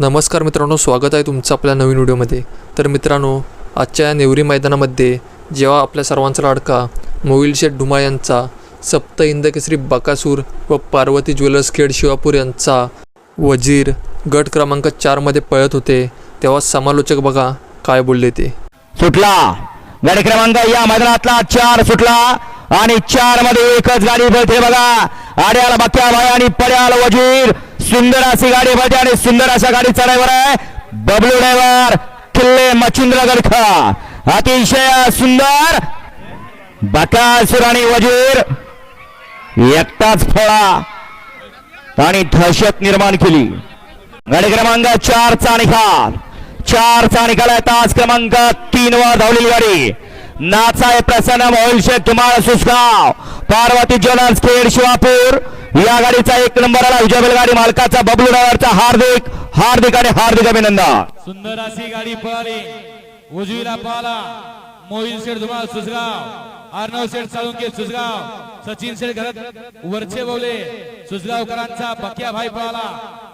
नमस्कार मित्रांनो स्वागत आहे तुमचं आपल्या नवीन व्हिडिओमध्ये. तर मित्रांनो आजच्या या नेवरी मैदानामध्ये जेव्हा आपल्या सर्वांचा लाडका मोविल शेठ डुमा यांचा सप्त इंदकेसरी बकासूर व पार्वती ज्वेलर्स खेड शिवापूर यांचा वजीर गट क्रमांक चारमध्ये पळत होते तेव्हा समालोचक बघा काय बोलले ते. सुटला. गाडी क्रमांक या मैदानातला चार सुटला आणि चारमध्ये एकच गाडी बळते बघा. आड्याला बक्या भाई आणि पड्याला वजीर. सुंदर अशी गाडी पाहिजे आणि सुंदर अशा गाडीचा ड्रायव्हर आहे. बबलू ड्रायव्हर किल्ले मच्छिंद्र गडखा अतिशय सुंदर. बकासूर आणि वजीर. एकटाच फळा. आणि दहशत निर्माण केली. गाडी क्रमांक चारचा निकाल चारचा निकाल आहे तास क्रमांक तीन वर धावलेली गाडी. नाचाय प्रसन्न मोहिल शेख तुम्हाला सुसगाव पार्वती ज्वेलर्स खेड शिवापूर. या गाडीचा एक नंबर आला. विजय बैलगाडी मालकाचा बबलू ड्रायव्हरचा हार्दिक हार्दिक आणि हार्दिक अभिनंदन. सुंदर अशी गाडी पळाली. उजवीला पळाला. मोहिल शेठ धुमाळ सुसगाव अर्णव शेठ साळुंके सुसगाव सचिन शेठ घरत वरचे बोले सुसगावकरांचा बक्या भाई पळाला.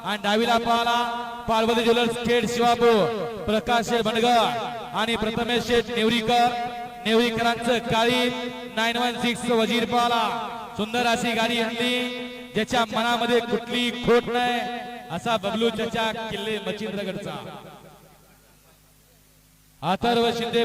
आणि डावीला पळाला. पार्वती ज्वेलर्स खेड शिवापूर. प्रकाश शेठ बनगड आणि प्रथमेश शेठ नेवरीकर. नेवरीकरांचं काळी नाईन वन सिक्स वजीर पळाला. सुंदर अशी गाडी हल्ली ज्याच्या मनामध्ये कुठली खोट नाही असा बबलू चाचा किल्ले मच्छिंद्रगडचा. अथर्व शिंदे